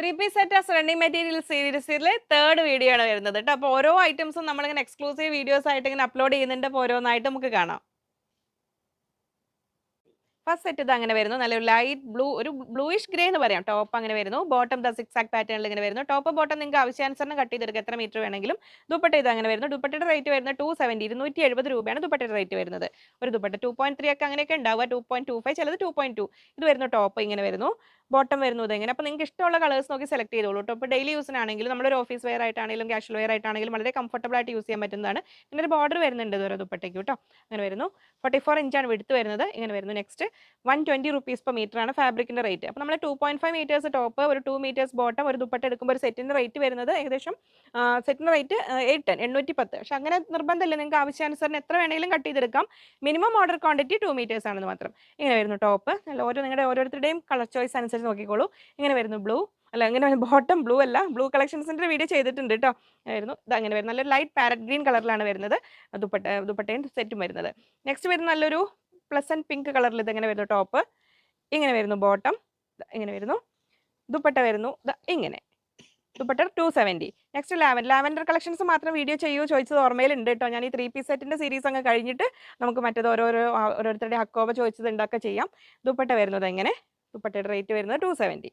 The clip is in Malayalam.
Three piece set running material സീരീസിലെ തേർഡ് വീഡിയോ ആണ് വരുന്നത് കേട്ടോ അപ്പോൾ ഓരോ ഐറ്റംസും നമ്മളിങ്ങനെ എക്സ്ക്ലൂസീവ് വീഡിയോസ് ആയിട്ട് ഇങ്ങനെ അപ്ലോഡ് ചെയ്യുന്നുണ്ട്. അപ്പോൾ ഓരോന്നായിട്ട് നമുക്ക് കാണാം. ഫസ്റ്റ് സെറ്റ് ഇത് അങ്ങനെ വരുന്നു. നല്ലൊരു ലൈറ്റ് ബ്ലൂ ഒരു ബ്ലൂയിഷ് ഗ്രേ എന്ന് പറയാം. ടോപ്പ് അങ്ങനെ വരുന്നു. ബോട്ടം ദ സിക്സ് പാറ്റേണിൽ ഇങ്ങനെ വരുന്നു. ടോപ്പ് ബോട്ടം നിങ്ങൾക്ക് ആവശ്യാനുസരണം കട്ട് ചെയ്തെടുക്കുക എത്ര മീറ്റർ വേണമെങ്കിലും. ദുപ്പട്ട ഇത് അങ്ങനെ വരുന്നു. ദുപ്പട്ടയുടെ റേറ്റ് വരുന്നത് ടു സെവന്റി ഇരുന്നൂറ്റി എഴുപത് രൂപയാണ് ദുപ്പട്ടയുടെ റേറ്റ് വരുന്നത്. ഒരു ദുപ്പട്ട ടു പോയിന്റ് ത്രീ ഒക്കെ അങ്ങനെയൊക്കെ ഉണ്ടാവുക. ടു പോയിന്റ് ടു ഫൈവ് ചിലത് ടു പോയിന്റ് ടു ഇത് വരുന്നു ടോപ്പ് ഇങ്ങനെ വരുന്നു. ബോട്ടം വരുന്നത് എങ്ങനെ അപ്പോൾ നിങ്ങൾക്ക് ഇഷ്ടമുള്ള കളേഴ്സ് നോക്കി സെലക്ട് ചെയ്തോളൂ കേട്ടോ ഇപ്പോൾ ഡെയിലി യൂസിനാണെങ്കിലും നമ്മളൊരു ഓഫീസ് വെയർ ആയിട്ടാണെങ്കിലും കാഷ്വൽ വെയർ ആയിട്ടാണെങ്കിലും വളരെ കംഫർട്ടബിൾ ആയിട്ട് യൂസ് ചെയ്യാൻ പറ്റുന്നതാണ്. ഇങ്ങനെ ഒരു ബോർഡർ വരുന്നുണ്ട് ഇതൊരു ദുപ്പട്ടയ്ക്ക് കേട്ടോ അങ്ങനെ വരുന്നു. ഫോർട്ടി ഫോർ ഇഞ്ചാണ് വിടുത്ത് വരുന്നത്. ഇങ്ങനെ വരുന്നു next one twenty rupees per metre ആണ് ഫാബ്രിക്കിന്റെ റേറ്റ് അപ്പോൾ നമ്മൾ two point five metres top ഒരു ടു മീറ്റേഴ്സ് ബോട്ടം ഒരു ദുപ്പട്ട എടുക്കുമ്പോൾ ഒരു സെറ്റിന്റെ റേറ്റ് വരുന്നത് ഏകദേശം സെറ്റിന്റെ റേറ്റ് എയ്റ്റ് ടെൻ എണ്ണൂറ്റി പത്ത് പക്ഷെ അങ്ങനെ നിർബന്ധമില്ല. നിങ്ങൾക്ക് ആവശ്യാനുസരണം എത്ര വേണമെങ്കിലും കട്ട് ചെയ്തെടുക്കാം. Minimum order quantity two metres ആണെന്ന് മാത്രം. ഇങ്ങനെ വരുന്നു ടോപ്പ് ഓരോ നിങ്ങളുടെ ഓരോരുത്തരുടെയും കളർ ചോയ്സ് അനുസരിച്ച് നോക്കിക്കോളൂ. ഇങ്ങനെ വരുന്നു ബ്ലൂ അല്ല ഇങ്ങനെ ബോട്ടം ബ്ലൂ അല്ല. ബ്ലൂ കളക്ഷൻസിന്റെ വീഡിയോ ചെയ്തിട്ടുണ്ട് കേട്ടോ ആയിരുന്നു. ഇത് അങ്ങനെ വരുന്നത് നല്ലൊരു ലൈറ്റ് പാരറ്റ് ഗ്രീൻ കളറിലാണ് വരുന്നത്. ദുപ്പട്ട ദുപ്പട്ടയും സെറ്റും വരുന്നത്. നെക്സ്റ്റ് വരുന്ന നല്ലൊരു പ്ലസന്റ് പിങ്ക് കളറിൽ ഇതെങ്ങനെ വരുന്നു? ടോപ്പ് ഇങ്ങനെ വരുന്നു ബോട്ടം ഇങ്ങനെ വരുന്നു. ദുപ്പട്ട വരുന്നു. ഇങ്ങനെ. ദുപ്പട്ട ടു സെവന്റി നെക്സ്റ്റ് ലാവൻ ലാവൻഡർ കളക്ഷൻസ് മാത്രം വീഡിയോ ചെയ്യൂ ചോദിച്ചത് ഓർമ്മയിലുണ്ട് കേട്ടോ ഞാൻ ഈ ത്രീ പീസ് സെറ്റിന്റെ സീരീസ് അങ്ങ് കഴിഞ്ഞിട്ട് നമുക്ക് മറ്റേത് ഓരോരോ ഓരോരുത്തരുടെ ഹക്കോബ ചോദിച്ചത് ഉണ്ടാക്കുക ചെയ്യാം. ദുപ്പട്ട വരുന്നത് എങ്ങനെ? ദുപ്പട്ടയുടെ റേറ്റ് വരുന്നത് ടു സെവന്റി